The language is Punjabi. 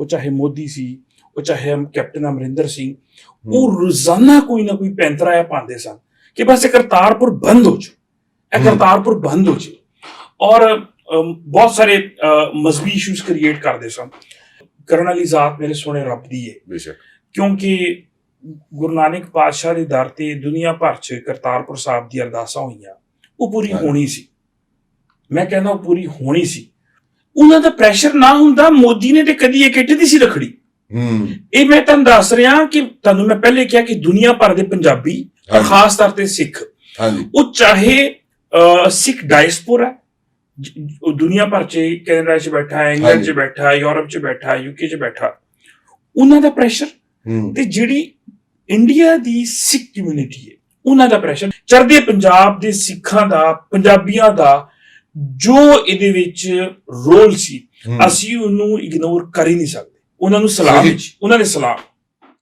ਉਹ ਚਾਹੇ ਮੋਦੀ ਸੀ ਉਹ ਚਾਹੇ ਕੈਪਟਨ ਅਮਰਿੰਦਰ ਸਿੰਘ ਉਹ ਰੋਜ਼ਾਨਾ ਕੋਈ ਨਾ ਕੋਈ ਪੈਂਤਰਾ ਆ ਪਾਉਂਦੇ ਸਨ ਕਿ ਬਸ ਇਹ ਕਰਤਾਰਪੁਰ ਬੰਦ ਹੋ ਜਾ ਇਹ ਹਮ। ਕਰਤਾਰਪੁਰ ਬੰਦ ਹੋ ਜਾ ਔਰ ਬਹੁਤ ਸਾਰੇ ਮਜ਼ਬੀ ਇਸ਼ੂਜ਼ ਕ੍ਰੀਏਟ ਕਰਦੇ ਸਨ। ਕਰਨ ਵਾਲੀ ਜ਼ਾਤ ਮੇਰੇ ਸੋਹਣੇ ਰੱਬ ਦੀ ਹੈ ਬੇਸ਼ੱਕ। ਕਿਉਂਕਿ ਗੁਰੂ ਨਾਨਕ ਪਾਤਸ਼ਾਹ ਦੇ ਦਰ ਤੇ ਦੁਨੀਆ ਭਰ 'ਚ ਕਰਤਾਰਪੁਰ ਸਾਹਿਬ ਦੀ ਅਰਦਾਸਾਂ ਹੋਈਆਂ। ਉਹ ਪੂਰੀ। ਹੋਣੀ ਸੀ। ਮੈਂ ਕਹਿੰਦਾ ਉਹ ਪੂਰੀ ਹੋਣੀ ਸੀ। ਉਹਨਾਂ ਦਾ ਪ੍ਰੈਸ਼ਰ ਨਾ ਹੁੰਦਾ ਮੋਦੀ ਨੇ ਤੇ ਕਦੀ ਇਹ ਕਿੱਟ ਦੀ ਸੀ ਰਖੜੀ। ਹੂੰ। ਇਹ ਮੈਂ ਤੁਹਾਨੂੰ ਦੱਸ ਰਿਹਾ ਕਿ ਤੁਹਾਨੂੰ ਮੈਂ ਪਹਿਲੇ ਕਿਹਾ ਕਿ ਦੁਨੀਆ ਭਰ ਦੇ ਪੰਜਾਬੀ। ਖਾਸ ਤੌਰ ਤੇ ਸਿੱਖ ਹਾਂਜੀ। ਉਹ ਚਾਹੇ ਸਿੱਖ ਡਾਇਸਪੋਰਾ ਉਹ ਦੁਨੀਆ ਭਰ ਚ ਕੈਨੇਡਾ ਚ ਬੈਠਾ ਹੈ ਇੰਗਲੈਂਡ ਚ। ਬੈਠਾ ਹੈ ਯੂਰਪ ਚ ਬੈਠਾ ਹੈ ਯੂਕੇ ਚ ਬੈਠਾ ਉਹਨਾਂ ਦਾ ਪ੍ਰੈਸ਼ਰ ਤੇ ਜਿਹੜੀ ਇੰਡੀਆ ਦੀ ਸਿੱਖ ਕਮਿਊਨਿਟੀ ਹੈ ਉਹਨਾਂ ਦਾ ਪ੍ਰੈਸ਼ਰ ਚੜ੍ਹਦੇ ਪੰਜਾਬ ਦੇ ਸਿੱਖਾਂ ਦਾ ਪੰਜਾਬੀਆਂ ਦਾ ਜੋ ਇਹਦੇ ਵਿੱਚ ਰੋਲ ਸੀ। ਅਸੀਂ ਉਹਨੂੰ ਇਗਨੋਰ ਕਰ ਹੀ ਨਹੀਂ ਸਕਦੇ ਉਹਨਾਂ ਨੂੰ ਸਲਾਮ ਉਹਨਾਂ ਦੇ ਸਲਾਮ